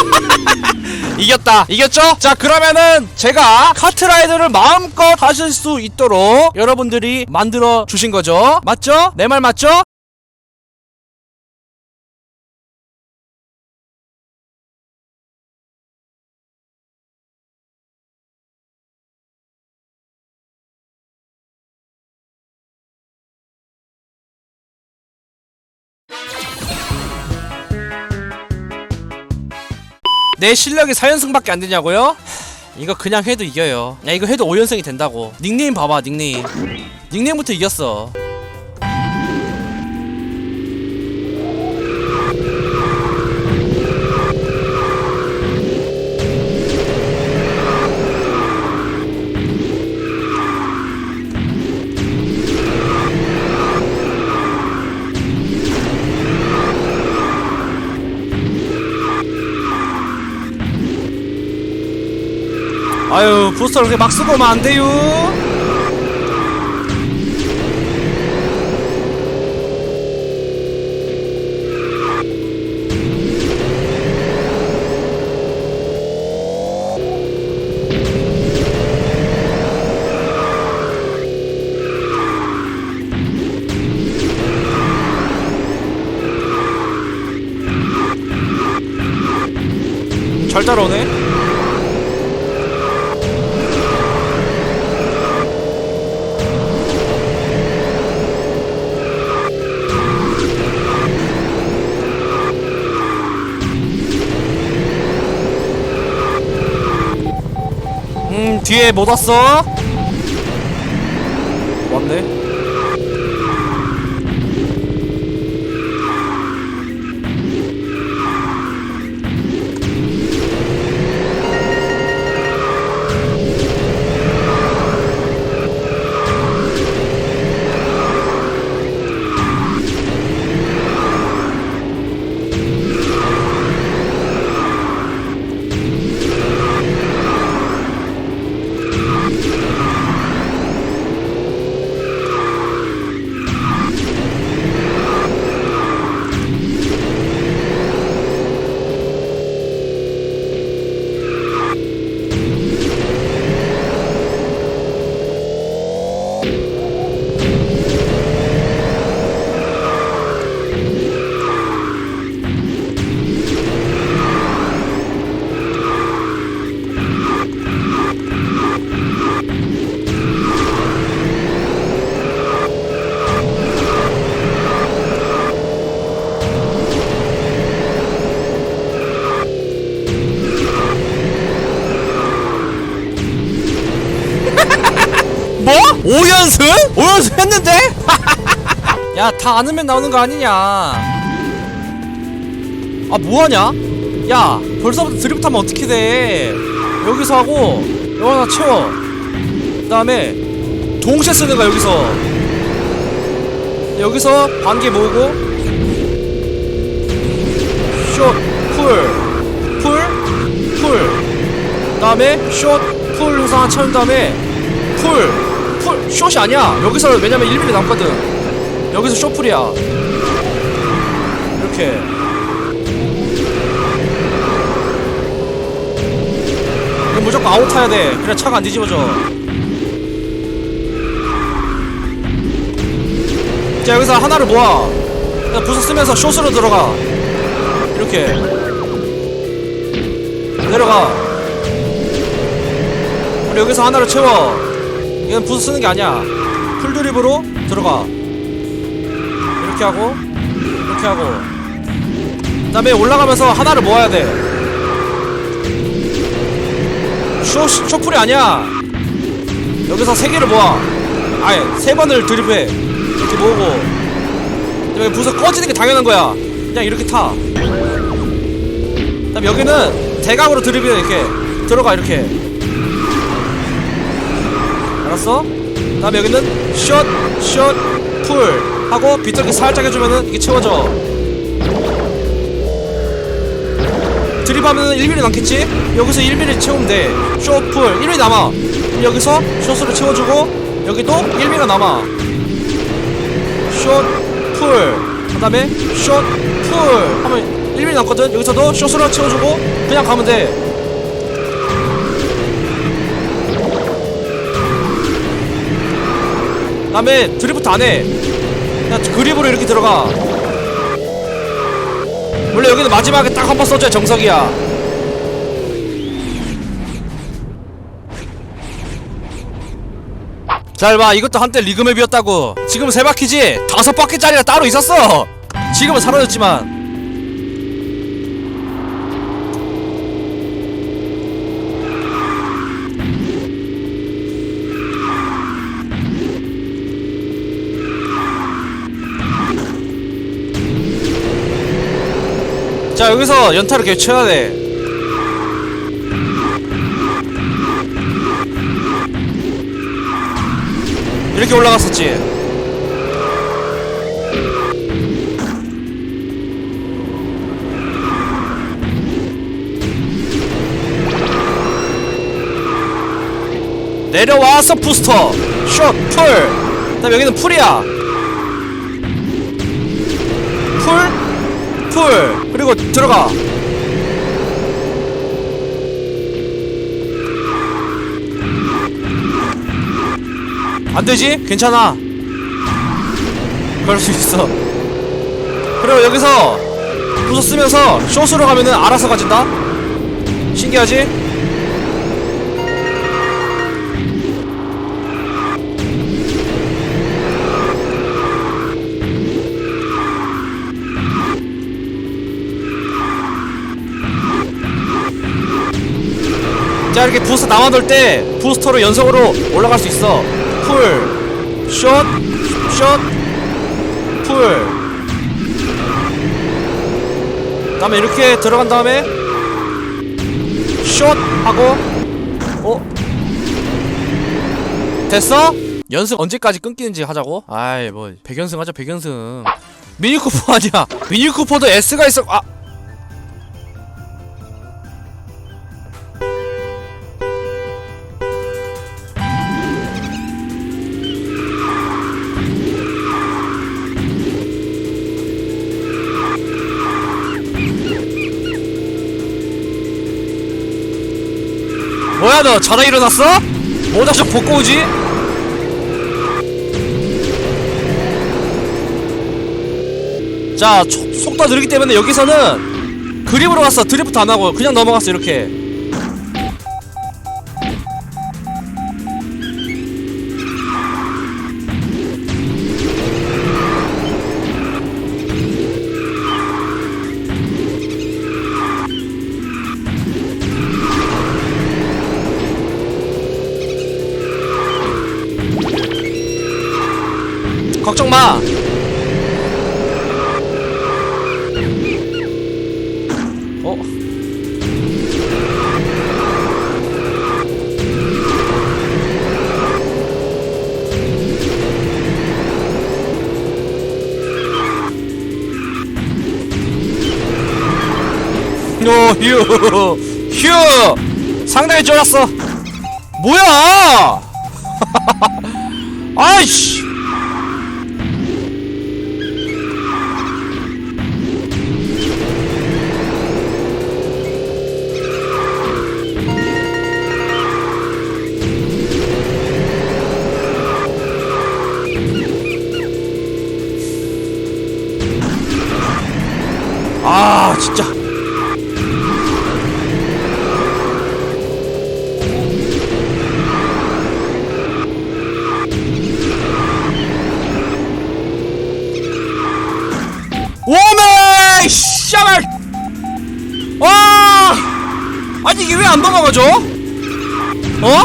이겼다 이겼죠? 자 그러면은 제가 카트라이더를 마음껏 하실 수 있도록 여러분들이 만들어 주신 거죠 맞죠? 내 말 맞죠? 내 실력이 4연승밖에 안 되냐고요? 이거 그냥 해도 이겨요. 야 이거 해도 5연승이 된다고. 닉네임 봐봐 닉네임. 닉네임부터 이겼어. 아유 부스터를 그렇게 막 쓰고 오면 안 돼요. 잘 따라오네. 음 뒤에 못 왔어. 왔네 5연승? 5연승 했는데? 야 다 안으면 나오는 거 아니냐 아 뭐하냐? 야 벌써부터 드리프트 하면 어떻게 돼 여기서 하고 하나 채워 그 다음에 동시에 쓰는 거야 여기서 여기서 반개 모으고 숏, 풀, 풀, 풀 그 다음에 숏, 풀 해서 하나 채운 다음에 풀, 풀, 숏이 아니야. 여기서 왜냐면 1mm 남거든. 여기서 쇼풀이야. 이렇게. 이거 무조건 아웃 타야 돼. 그래 차가 안 뒤집어져. 자 여기서 하나를 모아. 부서 쓰면서 숏으로 들어가. 이렇게. 내려가. 그리고 여기서 하나를 채워 이건 부서 쓰는 게 아니야. 풀 드립으로 들어가. 이렇게 하고 이렇게 하고. 그 다음에 올라가면서 하나를 모아야 돼. 쇼, 쇼풀이 아니야. 여기서 세 개를 모아. 아예 세 번을 드립해. 이렇게 모으고. 여기 부서 꺼지는 게 당연한 거야. 그냥 이렇게 타. 그다음 여기는 대각으로 드립해. 이렇게 들어가 이렇게 알았어? 그다음에 여기는 숏, 숏, 풀 하고 빗절기 살짝 해주면은 이게 채워져. 드립하면은 1mm 남겠지? 여기서 1mm 채우면 돼. 숏, 풀 1mm 남아. 여기서 숏으로 채워주고 여기도 1mm가 남아. 숏, 풀 그 다음에 숏, 풀 하면 1mm 남거든. 여기서도 숏으로 채워주고 그냥 가면 돼 다음에 드리프트 안해 그냥 그립으로 이렇게 들어가 원래 여기는 마지막에 딱 한 번 써줘야 정석이야 잘 봐, 이것도 한때 리그맵이었다고. 지금 세 바퀴지? 다섯 바퀴짜리가 따로 있었어! 지금은 사라졌지만. 자, 여기서 연타를 계속 쳐야 돼. 이렇게 올라갔었지. 내려와서 부스터 숏, 풀 그 다음 여기는 풀이야 풀, 풀 그리고 들어가 안되지? 괜찮아 그럴 수 있어 그리고 여기서 부서 쓰면서 숏으로 가면은 알아서 가진다 신기하지? 자 이렇게 부스터 남아돌 때 부스터로 연속으로 올라갈 수 있어 풀, 숏, 숏, 풀 다음에 이렇게 들어간 다음에 숏 하고 어? 됐어? 연승 언제까지 끊기는지 하자고? 아이 뭐 백연승 하자 백연승 미니쿠퍼 아니야 미니쿠퍼도 S가 있어 아 뭐야 너 자다 일어났어? 모자 좀 벗고 오지? 자 초- 속도 느리기 때문에 여기서는 그립으로 갔어 드리프트 안 하고 그냥 넘어갔어 이렇게 걱정 마. 어? 오, 휴, 휴, 상당히 쫄았어. 뭐야? 아이씨. 진짜 오메 씨발 와 아니 이게 왜 안 넘어가죠? 어?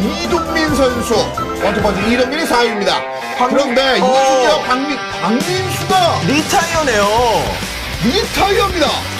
이동민 선수 원투 번째 이동민이 4위입니다. 그런데 이동민과 박민 박민수가 리타이어네요. 리타이어입니다.